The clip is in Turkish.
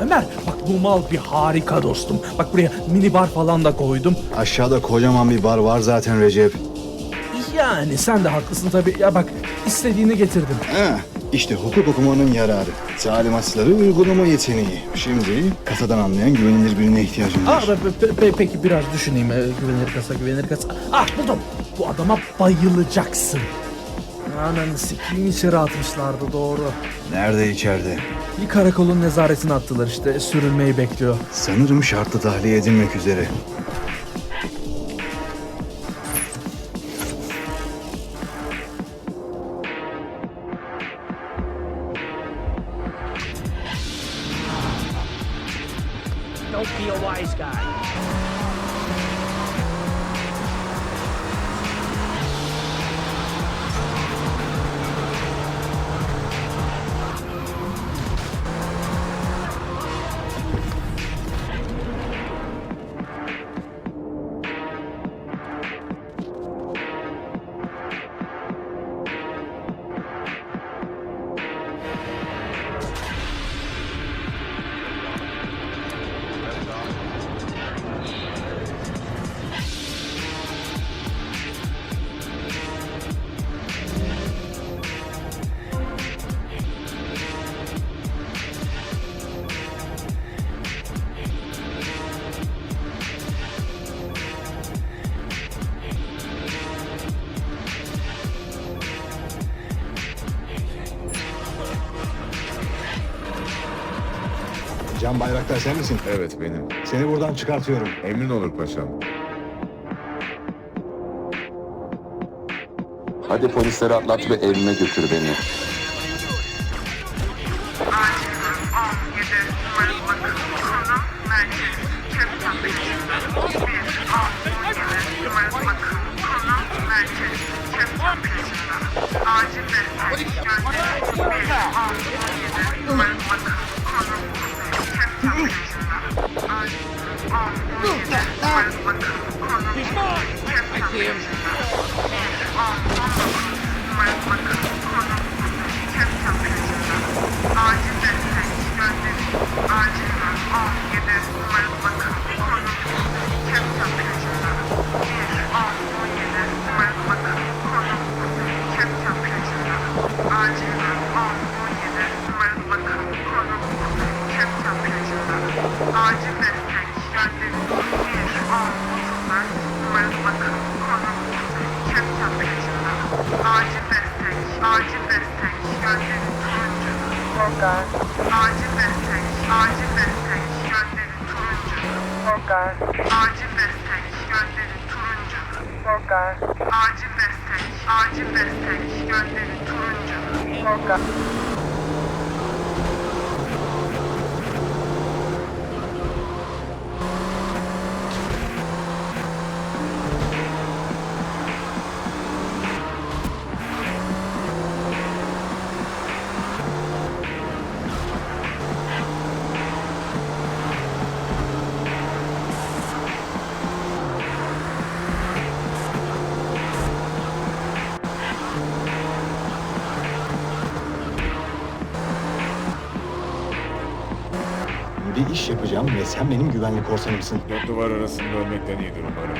Ömer bak bu mal bir harika dostum. Bak buraya mini bar falan da koydum. Aşağıda kocaman bir bar var zaten Recep. Yani sen de haklısın tabii. Ya bak istediğini getirdim. Ha, işte hukuk okumanın yararı. Talimatları uygulama yeteneği. Şimdi kasadan anlayan güvenilir birine ihtiyacım Aa, var. pe- pe- pe- peki biraz düşüneyim. Ee, güvenilir kasa, güvenilir kasa. Ah buldum. Bu adama bayılacaksın. Ananı sikeyim içeri atmışlardı doğru. Nerede içeride? Bir karakolun nezaretine attılar işte. Sürülmeyi bekliyor. Sanırım şartlı tahliye edilmek üzere. Don't be a wise guy. Can Bayraktar sen misin? Evet benim. Seni buradan çıkartıyorum. Emrin olur paşam. Hadi polisleri atlat ve evime götür beni. Acil Volgar. Acil destek, acil destek gönderin turuncu. Volgar. Acil destek gönderin turuncu. Volgar. Acil destek, acil destek gönderin turuncu. Volgar. Bir iş yapacağım ve sen benim güvenlik korsanımsın. Dört duvar arasında ölmekten iyidir umarım.